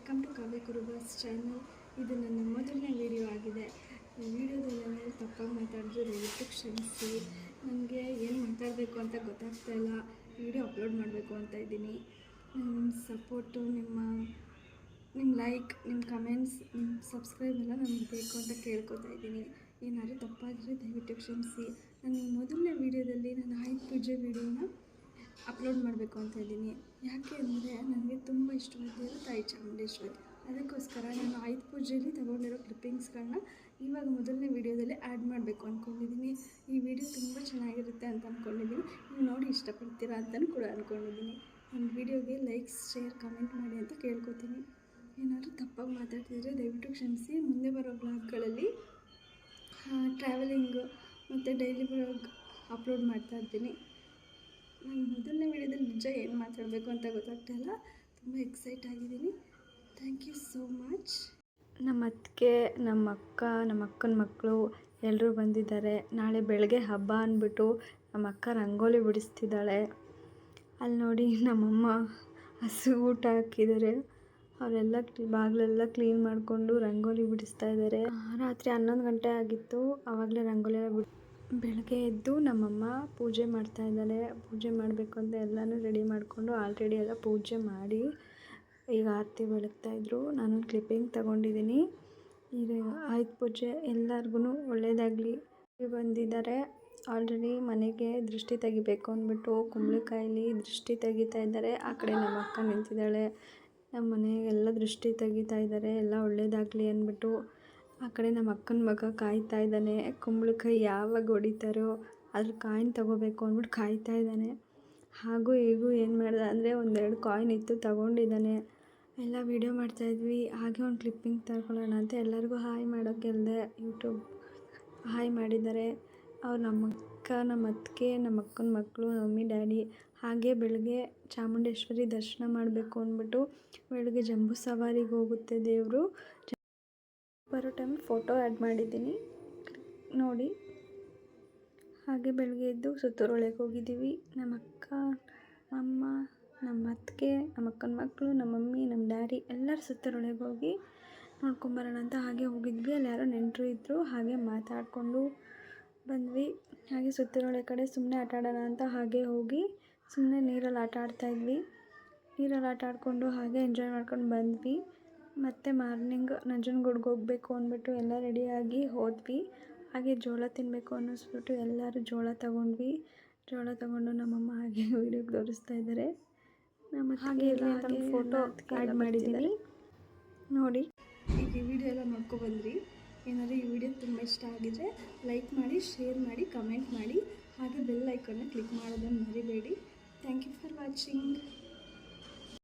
Welcome to Kavya Kurubas channel ಇದು ನನ್ನ ಮೊದಲನೇ ವಿಡಿಯೋ ಆಗಿದೆ. ವಿಡಿಯೋದಲ್ಲಿ ನಾನು ತಪ್ಪಾಗಿ ಮಾತಾಡಿದ್ರು ದಯವಿಟ್ಟು ಕ್ಷಮಿಸಿ. ನನಗೆ ಏನು ಮಾತಾಡಬೇಕು ಅಂತ ಗೊತ್ತಾಗ್ತಾ ಇಲ್ಲ. ವಿಡಿಯೋ ಅಪ್ಲೋಡ್ ಮಾಡಬೇಕು ಅಂತ ಇದ್ದೀನಿ. ನಿಮ್ಮ ಸಪೋರ್ಟು ನಿಮ್ಮ ನಿಮ್ಮ ಲೈಕ್ ನಿಮ್ಮ ಕಮೆಂಟ್ಸ್ ನಿಮ್ಮ ಸಬ್ಸ್ಕ್ರೈಬ್ ಎಲ್ಲ ನನಗೆ ಬೇಕು ಅಂತ ಕೇಳ್ಕೊತಾ ಇದ್ದೀನಿ. ಏನಾದರೂ ತಪ್ಪಾದರೆ ದಯವಿಟ್ಟು ಕ್ಷಮಿಸಿ. ನಾನು ಮೊದಲನೇ ವೀಡಿಯೋದಲ್ಲಿ ನಾನು ಆಯುಧ ಪೂಜೆ ವೀಡಿಯೋನ ಅಪ್ಲೋಡ್ ಮಾಡಬೇಕು ಅಂತ ಇದ್ದೀನಿ. ಯಾಕೆ ಅಂದರೆ ನನಗೆ ತುಂಬ ಇಷ್ಟವಾದ ತಾಯಿ ಚಾಮುಂಡೇಶ್ವರಿ. ಅದಕ್ಕೋಸ್ಕರ ನಾನು ಆಯುಧ ಪೂಜೆಯಲ್ಲಿ ತಗೊಂಡಿರೋ ಕ್ಲಿಪ್ಪಿಂಗ್ಸ್ಗಳನ್ನ ಇವಾಗ ಮೊದಲನೇ ವೀಡಿಯೋದಲ್ಲಿ ಆ್ಯಡ್ ಮಾಡಬೇಕು ಅಂದ್ಕೊಂಡಿದ್ದೀನಿ ಈ ವಿಡಿಯೋ ತುಂಬ ಚೆನ್ನಾಗಿರುತ್ತೆ ಅಂತ ಅಂದ್ಕೊಂಡಿದ್ದೀನಿ ನೀವು ನೋಡಿ ಇಷ್ಟಪಡ್ತೀರಾ ಅಂತಲೂ ಕೂಡ ಅಂದ್ಕೊಂಡಿದ್ದೀನಿ ನನ್ನ ವಿಡಿಯೋಗೆ ಲೈಕ್ಸ್ ಶೇರ್ ಕಮೆಂಟ್ ಮಾಡಿ ಅಂತ ಕೇಳ್ಕೊತೀನಿ. ಏನಾದರೂ ತಪ್ಪಾಗಿ ಮಾತಾಡ್ತಿದ್ರೆ ದಯವಿಟ್ಟು ಕ್ಷಮಿಸಿ. ಮುಂದೆ ಬರೋ ಬ್ಲಾಗ್ಗಳಲ್ಲಿ ಟ್ರಾವೆಲಿಂಗು ಮತ್ತು ಡೈಲಿ ಬ್ಲಾಗ್ ಅಪ್ಲೋಡ್ ಮಾಡ್ತಾ ಇರ್ತೀನಿ. ನಾನು ಮೊದಲನೇ ವೀಡಿಯೋದಲ್ಲಿ ನಿಜ ಏನು ಮಾತಾಡಬೇಕು ಅಂತ ಗೊತ್ತಾಗ್ತಾ ಇಲ್ಲ. ತುಂಬ ಎಕ್ಸೈಟ್ ಆಗಿದ್ದೀನಿ. ಥ್ಯಾಂಕ್ ಯು ಸೋ ಮಚ್ ನಮ್ಮ ಅತ್ತಿಗೆ, ನಮ್ಮ ಅಕ್ಕ, ನಮ್ಮ ಅಕ್ಕನ ಮಕ್ಕಳು ಎಲ್ಲರೂ ಬಂದಿದ್ದಾರೆ. ನಾಳೆ ಬೆಳಗ್ಗೆ ಹಬ್ಬ ಅಂದ್ಬಿಟ್ಟು ನಮ್ಮ ಅಕ್ಕ ರಂಗೋಲಿ ಬಿಡಿಸ್ತಿದ್ದಾಳೆ. ಅಲ್ಲಿ ನೋಡಿ ನಮ್ಮಮ್ಮ ಹಸು ಊಟ ಹಾಕಿದ್ದಾರೆ. ಅವರೆಲ್ಲ ಬಾಗಿಲೆಲ್ಲ ಕ್ಲೀನ್ ಮಾಡಿಕೊಂಡು ರಂಗೋಲಿ ಬಿಡಿಸ್ತಾ ಇದ್ದಾರೆ. ರಾತ್ರಿ ಹನ್ನೊಂದು ಗಂಟೆ ಆಗಿತ್ತು. ಆವಾಗಲೇ ರಂಗೋಲಿ ಎಲ್ಲ ಬಿಡಿ ಬೆಳಗ್ಗೆ ಎದ್ದು ನಮ್ಮಮ್ಮ ಪೂಜೆ ಮಾಡ್ತಾ ಇದ್ದಾಳೆ. ಪೂಜೆ ಮಾಡಬೇಕು ಅಂತ ಎಲ್ಲನೂ ರೆಡಿ ಮಾಡಿಕೊಂಡು ಆಲ್ರೆಡಿ ಎಲ್ಲ ಪೂಜೆ ಮಾಡಿ ಈಗ ಆರತಿ ಬೆಳಗ್ತಾ ಇದ್ದರು ನಾನು ಕ್ಲಿಪ್ಪಿಂಗ್ ತಗೊಂಡಿದ್ದೀನಿ. ಈಗ ಆಯುಧ ಪೂಜೆ ಎಲ್ಲರಿಗೂ ಒಳ್ಳೆಯದಾಗಲಿ ಬಂದಿದ್ದಾರೆ. ಆಲ್ರೆಡಿ ಮನೆಗೆ ದೃಷ್ಟಿ ತೆಗಿಬೇಕು ಅಂದ್ಬಿಟ್ಟು ಕುಂಬಳಕಾಯಲ್ಲಿ ದೃಷ್ಟಿ ತೆಗಿತಾ ಇದ್ದಾರೆ. ಆ ಕಡೆ ನಮ್ಮ ಅಕ್ಕ ನಿಂತಿದ್ದಾಳೆ. ನಮ್ಮ ಮನೆಗೆಲ್ಲ ದೃಷ್ಟಿ ತೆಗಿತಾ ಇದ್ದಾರೆ. ಎಲ್ಲ ಒಳ್ಳೆಯದಾಗಲಿ ಅಂದ್ಬಿಟ್ಟು. ಆ ಕಡೆ ನಮ್ಮ ಅಕ್ಕನ ಮಗ ಕಾಯ್ತಾ ಇದ್ದಾನೆ. ಕುಂಬಳಕಾಯಿ ಯಾವಾಗ ಹೊಡಿತಾರೋ ಅದ್ರ ಕಾಯಿನ್ ತಗೋಬೇಕು ಅಂದ್ಬಿಟ್ಟು ಕಾಯ್ತಾ ಇದ್ದಾನೆ. ಹಾಗೂ ಹೀಗೂ ಏನು ಮಾಡ್ದೆ ಅಂದರೆ ಒಂದೆರಡು ಕಾಯಿನ್ ಇತ್ತು ತಗೊಂಡಿದ್ದಾನೆ. ಎಲ್ಲ ವೀಡಿಯೋ ಮಾಡ್ತಾಯಿದ್ವಿ ಹಾಗೆ ಒಂದು ಕ್ಲಿಪ್ಪಿಂಗ್ ತಗೊಳ್ಳೋಣ ಅಂತ ಎಲ್ಲರಿಗೂ ಹಾಯ್ ಮಾಡೋಕ್ಕೆಲ್ಲದೆ ಯೂಟ್ಯೂಬ್ ಹಾಯ್ ಮಾಡಿದ್ದಾರೆ. ಅವ್ರು ನಮ್ಮ ಅಕ್ಕ, ನಮ್ಮ ಅತ್ತಿಗೆ, ನಮ್ಮ ಅಕ್ಕನ ಮಕ್ಕಳು ಮಮ್ಮಿ ಡ್ಯಾಡಿ ಹಾಗೆ ಬೆಳಗ್ಗೆ ಚಾಮುಂಡೇಶ್ವರಿ ದರ್ಶನ ಮಾಡಬೇಕು ಅಂದ್ಬಿಟ್ಟು ಬೆಳಗ್ಗೆ ಜಂಬೂ ಸವಾರಿಗೆ ಹೋಗುತ್ತೆ ದೇವರು. ಬರೋ ಟೈಮ್ ಫೋಟೋ ಆ್ಯಡ್ ಮಾಡಿದ್ದೀನಿ. ನೋಡಿ. ಹಾಗೆ ಬೆಳಗ್ಗೆ ಎದ್ದು ಸುತ್ತೂರೊಳಗೆ ಹೋಗಿದ್ದೀವಿ. ನಮ್ಮ ಅಕ್ಕ, ಅಮ್ಮ, ನಮ್ಮ ಅತ್ತಿಗೆ, ನಮ್ಮ ಅಕ್ಕನ ಮಕ್ಕಳು, ನಮ್ಮ ಮಮ್ಮಿ, ನಮ್ಮ ಡ್ಯಾಡಿ ಎಲ್ಲರೂ ಸುತ್ತೂರೊಳಗೆ ಹೋಗಿ ನೋಡ್ಕೊಂಬರೋಣ ಅಂತ ಹಾಗೆ ಹೋಗಿದ್ವಿ. ಅಲ್ಲಿ ಯಾರೋ ನೆಂಟರು ಇದ್ದರು ಹಾಗೆ ಮಾತಾಡಿಕೊಂಡು ಬಂದ್ವಿ. ಹಾಗೆ ಸುತ್ತೂರೊಳಗೆ ಕಡೆ ಸುಮ್ಮನೆ ಆಟ ಆಡೋಣ ಅಂತ ಹಾಗೆ ಹೋಗಿ ಸುಮ್ಮನೆ ನೀರಲ್ಲಿ ಆಟ ಆಡ್ತಾಯಿದ್ವಿ ನೀರಲ್ಲಿ ಆಟ ಆಡಿಕೊಂಡು ಹಾಗೆ ಎಂಜಾಯ್ ಮಾಡ್ಕೊಂಡು ಬಂದ್ವಿ. ಮತ್ತು ಮಾರ್ನಿಂಗ್ ನಂಜನಗೂಡ್ಗೆ ಹೋಗಬೇಕು ಅಂದ್ಬಿಟ್ಟು ಎಲ್ಲ ರೆಡಿಯಾಗಿ ಹೋದ್ವಿ. ಹಾಗೆ ಜೋಳ ತಿನ್ನಬೇಕು ಅನ್ನಿಸ್ಬಿಟ್ಟು ಎಲ್ಲರೂ ಜೋಳ ತಗೊಂಡ್ವಿ. ಜೋಳ ತಗೊಂಡು ನಮ್ಮಮ್ಮ ಹಾಗೆ ವೀಡಿಯೋಗೆ ತೋರಿಸ್ತಾ ಇದ್ದಾರೆ ನಮ್ಮ ಹಾಗೆ ಫೋಟೋ ಆ್ಯಡ್ ಮಾಡಿದ್ದೀನಿ. ನೋಡಿ. ಈಗ ಈ ವಿಡಿಯೋ ಎಲ್ಲ ನೋಡ್ಕೊಬಂದ್ರಿ ಏನಾದರೂ ಈ ವಿಡಿಯೋ ತುಂಬ ಇಷ್ಟ ಆಗಿದ್ರೆ ಲೈಕ್ ಮಾಡಿ ಶೇರ್ ಮಾಡಿ ಕಮೆಂಟ್ ಮಾಡಿ. ಹಾಗೆ ಬೆಲ್ ಐಕನ್ನ ಕ್ಲಿಕ್ ಮಾಡೋದನ್ನು ಮರಿಬೇಡಿ. Thank you for watching